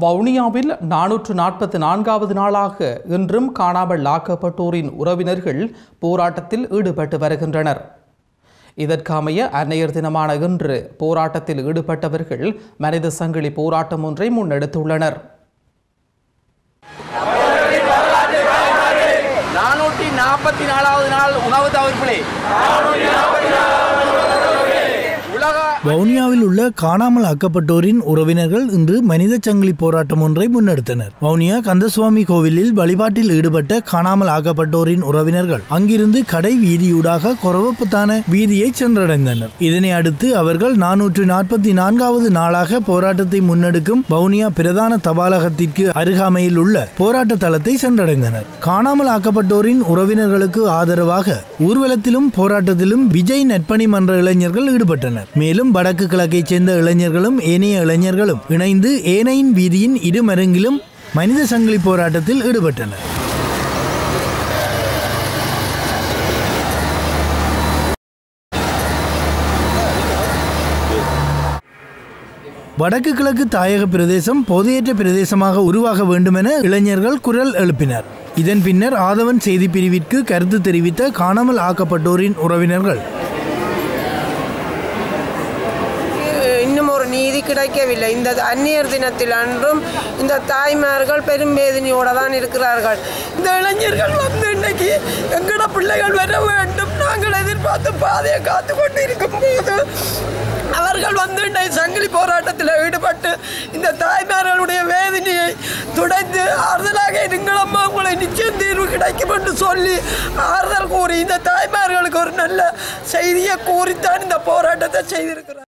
வவுனியாவில் நானூற்று நாற்பத்தி நான்காவது நாளாக இன்றும் காணாமல் ஆக்கப்பட்டோரின் உறவினர்கள் போராட்டத்தில் ஈடுபட்டு வருகின்றனர். இதற்கமைய அன்னையர் தினமான இன்று போராட்டத்தில் ஈடுபட்டவர்கள் மனித சங்கிலி போராட்டம் ஒன்றை முன்னெடுத்துள்ளனர். நானூற்றி நாற்பத்தி நாலாவது நாள் உணவு தவிர்ப்பிலே வவுனியாவில் உள்ள காணாமல் ஆக்கப்பட்டோரின் உறவினர்கள் இன்று மனித சங்கிலி போராட்டம் ஒன்றை முன்னெடுத்தனர். வவுனியா கந்தசுவாமி கோவிலில் வழிபாட்டில் ஈடுபட்ட காணாமல் ஆக்கப்பட்டோரின் உறவினர்கள் அங்கிருந்து கடை வீதியூடாக கொரவப்புத்தான வீதியை சென்றடைந்தனர். இதனை அடுத்து அவர்கள் நானூற்று நாற்பத்தி நான்காவது நாளாக போராட்டத்தை முன்னெடுக்கும் வவுனியா பிரதான தபாலகத்திற்கு அருகாமையில் உள்ள போராட்ட தளத்தை சென்றடைந்தனர். காணாமல் ஆக்கப்பட்டோரின் உறவினர்களுக்கு ஆதரவாக ஊர்வலத்திலும் போராட்டத்திலும் விஜய் நட்பணி மன்ற இளைஞர்கள் ஈடுபட்டனர். மேலும் வடக்கு கிழக்கைச் சேர்ந்த இளைஞர்களும் ஏனைய இளைஞர்களும் இணைந்து ஏனையின் வீதியின் இருமருங்கிலும் மனித சங்கிலி போராட்டத்தில் ஈடுபட்டனர். வடக்கு கிழக்கு தாயக பிரதேசம் போதையற்ற பிரதேசமாக உருவாக வேண்டுமென இளைஞர்கள் குரல் எழுப்பினர். இதன் பின்னர் ஆதவன் செய்தி பிரிவிற்கு கருத்து தெரிவித்த காணாமல் ஆக்கப்பட்டோரின் உறவினர்கள் கிடைக்கவில்லை. இந்த அந்நியர் தினத்தில் அன்றும் இந்த தாய்மார்கள் பெரும் வேதனையோடு தான் இருக்கிறார்கள். இந்த இளைஞர்கள் வந்து இன்னைக்கு எங்கட பிள்ளைகள் வர வேண்டும். நாங்கள் எதிர்பார்த்து பாதையை காத்து கொண்டு இருக்கும் போது அவர்கள் வந்து இன்னைக்கு சங்கிலி போராட்டத்தில் ஈடுபட்டு இந்த தாய்மார்களுடைய வேதனையை துடைத்து ஆறுதலாக இருங்களம்மா உங்களை நிச்சயம் தீர்வு கிடைக்கும் என்று சொல்லி ஆறுதல் கூறி இந்த தாய்மார்களுக்கு ஒரு நல்ல செய்தியை கூறித்தான் இந்த போராட்டத்தை செய்திருக்கிறார்.